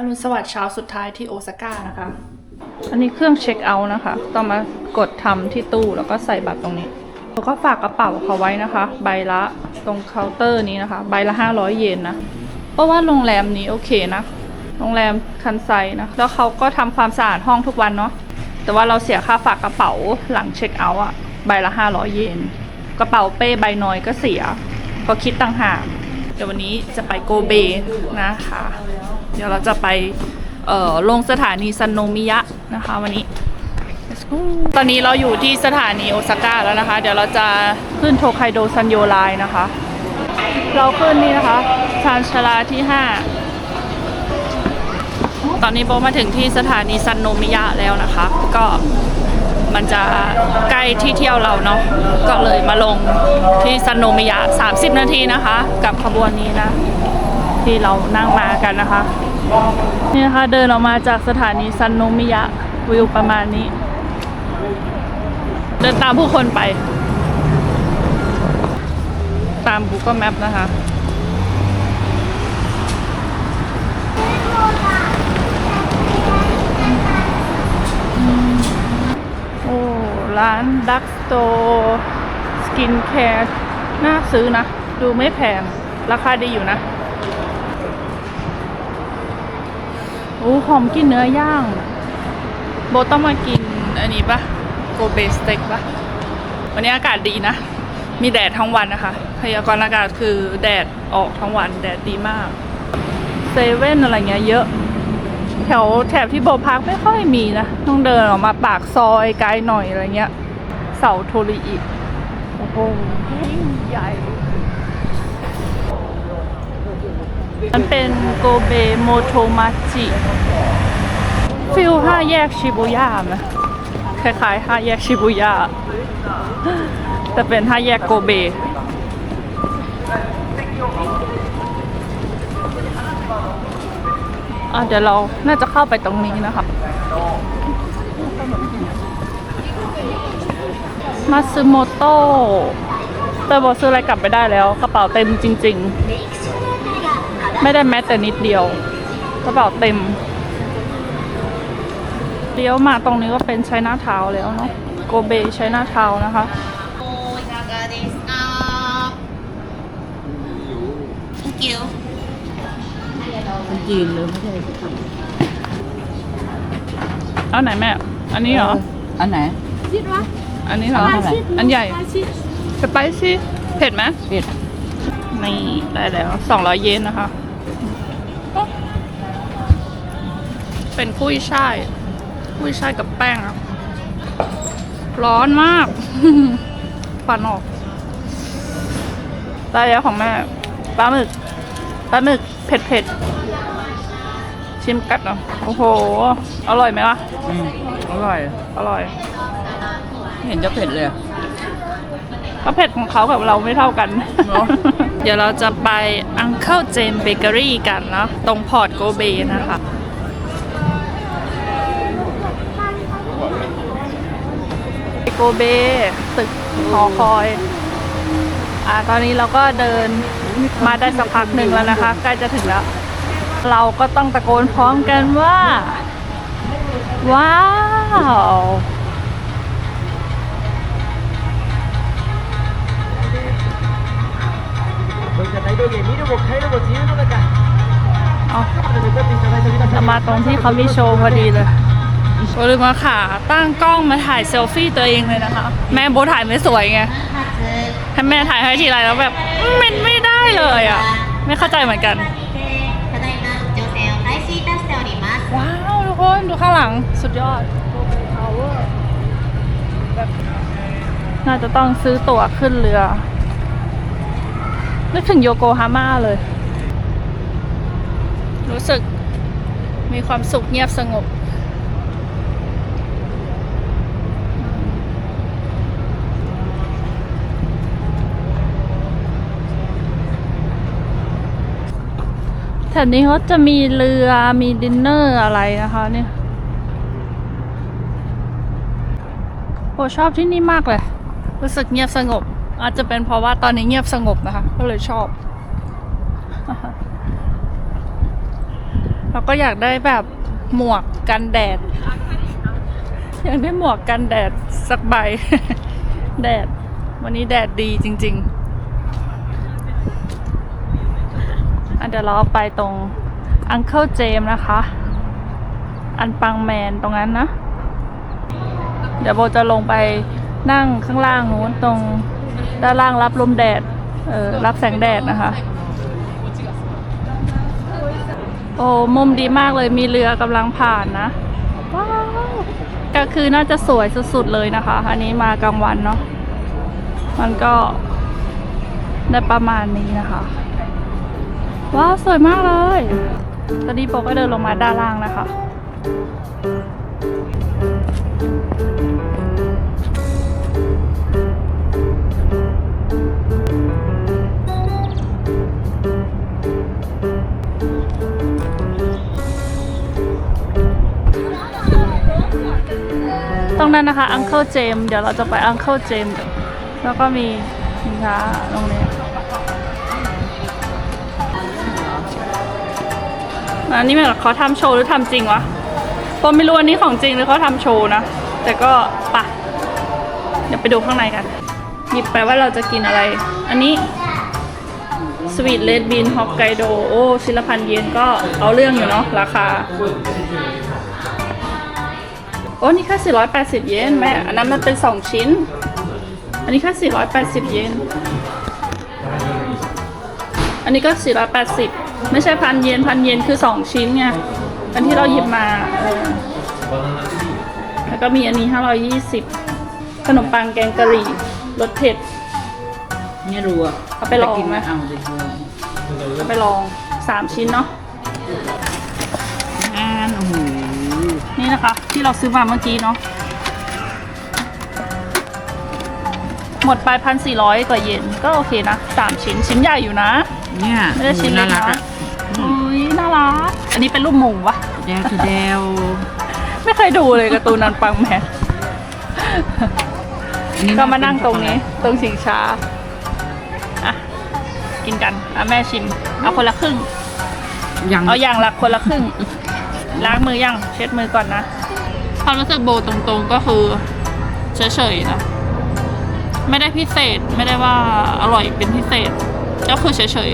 อรุณสวัสดิ์เช้าสุดท้ายที่โอซาก้านะคะ อันนี้เครื่องเช็คเอาท์นะคะ ต้องมากดทำที่ตู้แล้วก็ใส่บัตรตรงนี้แล้วก็ฝากกระเป๋าเขาไว้นะคะ ใบละตรงเคาน์เตอร์นี้นะคะ ใบละ 500 เยนนะ เพราะว่าโรงแรมนี้โอเคนะ โรงแรมคันไซนะ แล้วเขาก็ทำความสะอาดห้องทุกวันเนาะ แต่ว่าเราเสียค่าฝากกระเป๋าหลังเช็คเอาท์อะใบละ 500 เยน กระเป๋าเป้ใบน้อยก็เสีย ก็คิดต่างหาก เดี๋ยววันนี้จะไปโกเบนะคะ เดี๋ยวเราจะไปเอ่อลงสถานีซันโนมิยะนะคะวันนี้ ตอนนี้เราอยู่ที่สถานีโอซาก้าแล้วนะคะ เดี๋ยวเราจะขึ้นโทไคโดซันโยไลน์นะคะ เราขึ้นนี่นะคะชานชาลาที่ 5 ตอนนี้โบมาถึงที่สถานีซันโนมิยะแล้วนะคะ ก็มันจะใกล้ที่เที่ยวเราเนาะก็เลยมาลงที่ซันโนมิยะ 30 นาทีนะคะ กับขบวนนี้นะ ที่เรานั่งมากันนะคะ นี่นะคะเดินออกมาจากสถานีซันโนมิยะวิวประมาณนี้ เดินตามผู้คนไป ตาม Google Map นะคะโอ้ ร้านดักสโตสกินแคร์น่าซื้อนะ ดูไม่แพง ราคาดีอยู่นะ โอ้หอมกินเนื้อย่างโบต้องมากินอันนี้ปะโกเบสเต็กปะวันนี้อากาศดีนะ มีแดดทั้งวันนะคะ พยากรณ์อากาศคือแดดออกทั้งวัน แดดดีมาก เซเว่นอะไรเงี้ยเยอะ แถวแถบที่โบพักไม่ค่อยมีนะ ต้องเดินออกมาปากซอยไกลหน่อยอะไรเงี้ย เสาโทริอิโอ้โหยิ่งใหญ่ มันเป็น โกเบโมโทมาจิฟิลห้าแยกชิบุย่าไหมคล้ายๆห้าแยกชิบุย่าแต่เป็นห้าแยกโกเบอะเดี๋ยวเราน่าจะเข้าไปตรงนี้นะคะมาซึโมโตแต่บอกซื้ออะไรกลับไปได้แล้ว กระเป๋าเต็มจริง ๆ ไม่ได้แม้แต่นิดเดียวกระเป๋าเต็มเลี้ยวมาตรงนี้ก็เป็นไชน่าทาวแล้วเนาะโกเบไชน่าทาวนะคะจีนเลยไม่ใช่เอาไหนแม่ อันนี้เหรอ อันไหนชิดวะอันนี้เหรอ อันใหญ่สไปซี่เผ็ดไหมเผ็ดนี่ได้แล้วสองร้อยเยนนะคะ เป็นกุ้ยช่ายกุ้ยช่ายกับแป้งอะร้อนมากฟันออกได้แล้วของแม่ปลาหมึกปลาหมึกเผ็ดเผ็ดๆชิมกัดเนาะโอ้โห อร่อยไหมวะอืมอร่อย อร่อยไม่เห็นจะเผ็ดเลยอะก็เผ็ดของเขากับเราไม่เท่ากันเนอะเดี๋ยวเราจะไป Uncle James Bakery กันเนาะตรงพอร์ตโกเบนะคะ โกเบตึกหอคอย อ่า ตอนนี้เราก็เดินมาได้สักพักหนึ่งแล้วนะคะ ใกล้จะถึงแล้ว เราก็ต้องตะโกนพร้อมกันว่า ว้าว เอามาตรงที่เขามีโชว์พอดีเลย โบลืมมาค่ะ ตั้งกล้องมาถ่ายเซลฟี่ตัวเองเลยนะคะ แม่โบถ่ายไม่สวยไงให้แม่ถ่ายให้ทีไรแล้วแบบมันไม่ได้เลยอะ ไม่เข้าใจเหมือนกัน ว้าวทุกคนดูข้างหลังสุดยอดน่าจะต้องซื้อตั๋วขึ้นเรือนึกถึงโยโกฮาม่าเลย รู้สึกมีความสุขเงียบสงบ ถวนี้เขาจะมีเรือมีดินเนอร์อะไรนะคะเนี่ยโหชอบที่นี่มากเลย รู้สึกเงียบสงบ อาจจะเป็นเพราะว่าตอนนี้เงียบสงบนะคะ ก็เลยชอบ เราก็อยากได้แบบหมวกกันแดด อยากได้หมวกกันแดดสักใบ แดด วันนี้แดดดีจริง ๆ อัน เดี๋ยวเราไปตรงอังเคิลเจมนะคะ อันปังแมนตรงนั้นนะ เดี๋ยวโบจะลงไปนั่งข้างล่างนู้นตรงด้านล่างรับลมแดด เออรับแสงแดดนะคะ โอ้มุมดีมากเลยมีเรือกำลังผ่านนะ ว้าวกลางคืนน่าจะสวยสุดๆเลยนะคะ อันนี้มากลางวันเนาะมันก็ได้ประมาณนี้นะคะ ว้าวสวยมากเลย ตอนนี้โปก็เดินลงมาด้านล่างนะคะตรงนั้นนะคะ Uncle James เดี๋ยวเราจะไป Uncle James แล้วก็มีสินค้าตรงนี้ อันนี้เหมือนเขาทำโชว์หรือทำจริงวะผมไม่รู้อันนี้ของจริงหรือเขาทำโชว์นะ แต่ก็ปะเดี๋ยวไปดูข้างในกัน หยิบไปว่าเราจะกินอะไร อันนี้สวีทเลดบีนฮอกไกโดโอ้ชิลพันเยนก็เอาเรื่องอยู่เนาะราคา โอ้นี่แค่ 480 เยนแม่ อันนั้นมันเป็น 2 ชิ้น อันนี้แค่ 480 เยน อันนี้ก็ 480 ไม่ใช่พันเยนพันเยนคือ2ชิ้นไงอันที่เราหยิบมาเออแล้วก็มีอันนี้520ขนมปังแกงกะหรี่รสเผ็ดไม่รู้อะเอาไปลองกินไหมเอาดิเอาไปลอง3ชิ้นเนาะอ่านโอ้โหนี่นะคะ ที่เราซื้อมาเมื่อกี้เนาะ หมดไปพันสี่ร้อยกว่าเยนก็โอเคนะสามชิ้นชิ้นใหญ่อยู่นะ เนี่ยไม่ได้ชิ้นเล็น่ากรักนะอะอุ้ยน่ารัก อันนี้เป็นรูปหมูวะแดวคือแดวไม่เคยดูเลยการ์ตูนนันปังแมนอัก็มานั่งตรงนี้ ตรงชิงช้าอะกินกันอะแม่ชิม เอาคนละครึ่งยังเอาอย่างละคนละครึ่ง ล้างมือยังเช็ดมือก่อนนะความรู้สึกโบตรงๆก็คือเฉยๆนะ ไม่ได้พิเศษไม่ได้ว่าอร่อยเป็นพิเศษ ก็คือเฉย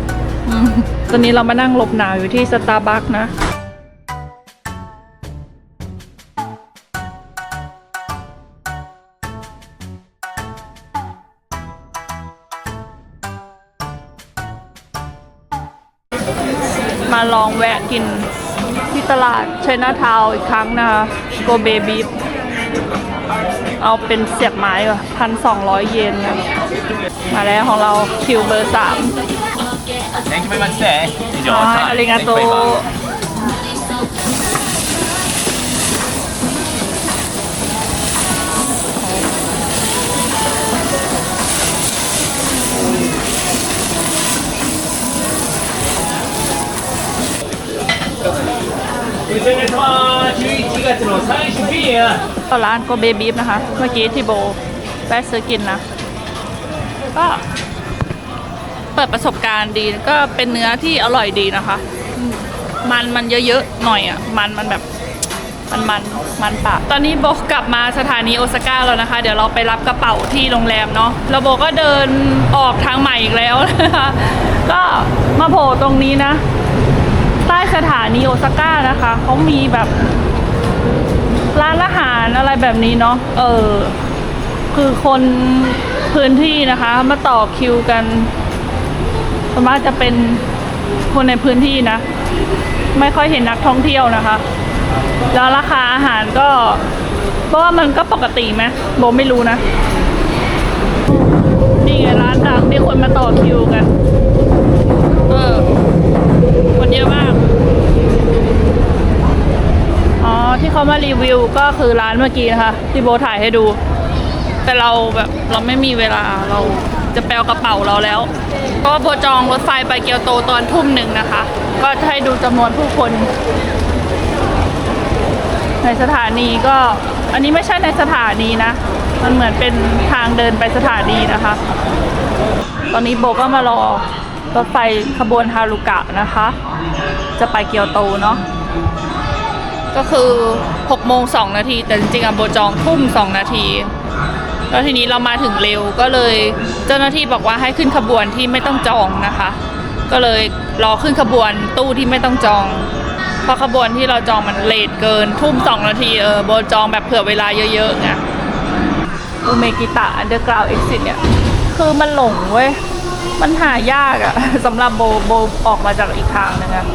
ๆอืมตอนนี้เรามานั่งหลบหนาวอยู่ที่สตาร์บัคนะ มาลองแวะกินที่ตลาดไชนาทาวอีกครั้งนะคะโกเบบีฟ เอาเป็นเสียบไม้ก่ะพันสองร้อยเยนนะมาแล้วของเราคิวเบอร์สาม Thank you very much, sir. Enjoy อ๋อ your ก็ร้านโกเบบีฟนะคะ เมื่อกี้ที่โบแวะซื้อกินนะ ก็เปิดประสบการณ์ดีก็เป็นเนื้อที่อร่อยดีนะคะ มันมันเยอะๆหน่อยอะ มันมันแบบมันมันมันปากตอนนี้โบกลับมาสถานีโอซาก้าแล้วนะคะ เดี๋ยวเราไปรับกระเป๋าที่โรงแรมเนาะแล้วโบก็เดินออกทางใหม่อีกแล้วนะคะก็มาโผล่ตรงนี้นะ ใต้สถานีโอซาก้านะคะเขามีแบบร้านอาหารอะไรแบบนี้เนาะเออ คือคนพื้นที่นะคะ มาต่อคิวกันส่วนมากจะเป็นคนในพื้นที่นะ ไม่ค่อยเห็นนักท่องเที่ยวนะคะ แล้วราคาอาหารก็เพราะว่ามันก็ปกติไหมโบไม่รู้นะ นี่ไงร้านดังที่คนมาต่อคิวกัน คนเยอะมาก อ๋อ ที่เขามารีวิวก็คือร้านเมื่อกี้นะคะ ที่โบถ่ายให้ดู แต่เราแบบเราไม่มีเวลาเราจะแปลกระเป๋าเราแล้ว เพราะว่าโบจองรถไฟไปเกียวโตตอนทุ่มหนึ่งนะคะ ก็จะให้ดูจำนวนผู้คน ในสถานีก็อันนี้ไม่ใช่ในสถานีนะ มันเหมือนเป็นทางเดินไปสถานีนะคะ ตอนนี้โบก็มารอ รถไฟขบวนฮารุกะนะคะ จะไปเกียวโตเนาะก็คือ6โมง2นาที แต่จริงๆอะโบจองทุ่ม2นาที แล้วทีนี้เรามาถึงเร็วก็เลยเจ้าหน้าที่บอกว่าให้ขึ้นขบวนที่ไม่ต้องจองนะคะ ก็เลยรอขึ้นขบวนตู้ที่ไม่ต้องจองเพราะขบวนที่เราจองมันเลทเกินทุ่ม2นาทีเออโบจองแบบเผื่อเวลาเยอะๆไงอุเมกิตะอันเดอร์กราวเอ็กซิสเนี่ยคือมันหลงเว้ย มันหายากอะสำหรับโบโบออกมาจากอีกทางหนึงอะ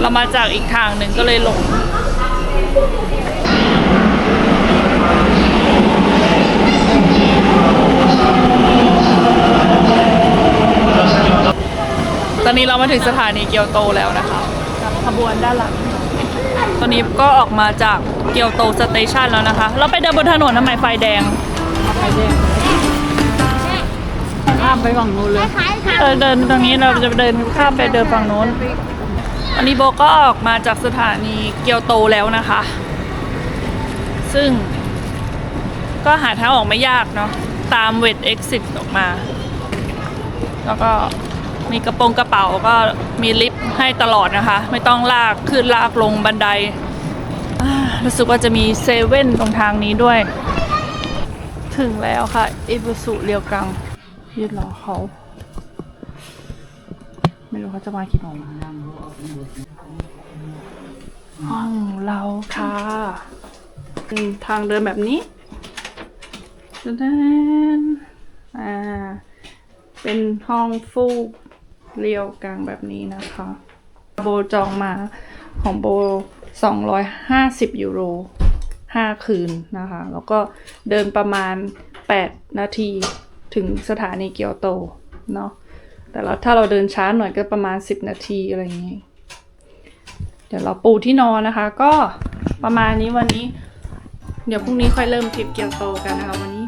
เรามาจากอีกทางหนึ่งก็เลยหลงตอนนี้เรามาถึงสถานีเกียวโตแล้วนะคะกับขบวนด้านหลัง ตอนนี้ก็ออกมาจากเกียวโตสเตชันแล้วนะคะ เราไปเดินบนถนนทำไมไฟแดงไฟแดง ข้ามไปฝั่งนู้นเลยเออเดินตรงนี้เราจะเดินข้ามไปเดินฝั่งโน้นอันนี้โบก็ออกมาจากสถานีเกียวโตแล้วนะคะ ซึ่ง ก็หาทางออกไม่ยากเนาะตามเวทเอ็กซิสออกมา แล้วก็มีกระโปรงกระเป๋าก็มีลิฟต์ให้ตลอดนะคะ ไม่ต้องลากขึ้นลากลงบันไดรู้สึกว่าจะมีเซเว่นตรงทางนี้ด้วย ถึงแล้วค่ะอิบุสุเรียวกัง ยืนรอเขา ไม่รู้เขาจะมากี่โมงห้องเราค่ะเป็นทางเดินแบบนี้เดินอ่า เป็นห้องฟูกเรียวกลางแบบนี้นะคะ โบจองมาของโบ 250 ยูโร 5 คืนนะคะ แล้วก็เดินประมาณ 8 นาที ถึงสถานีเกียวโตเนาะแต่เราถ้าเราเดินช้าหน่อยก็ประมาณ 10 นาทีอะไรอย่างงี้เดี๋ยวเราปูที่นอนนะคะ ก็ประมาณนี้วันนี้ เดี๋ยวพรุ่งนี้ค่อยเริ่มทริปเกียวโตกันนะคะวันนี้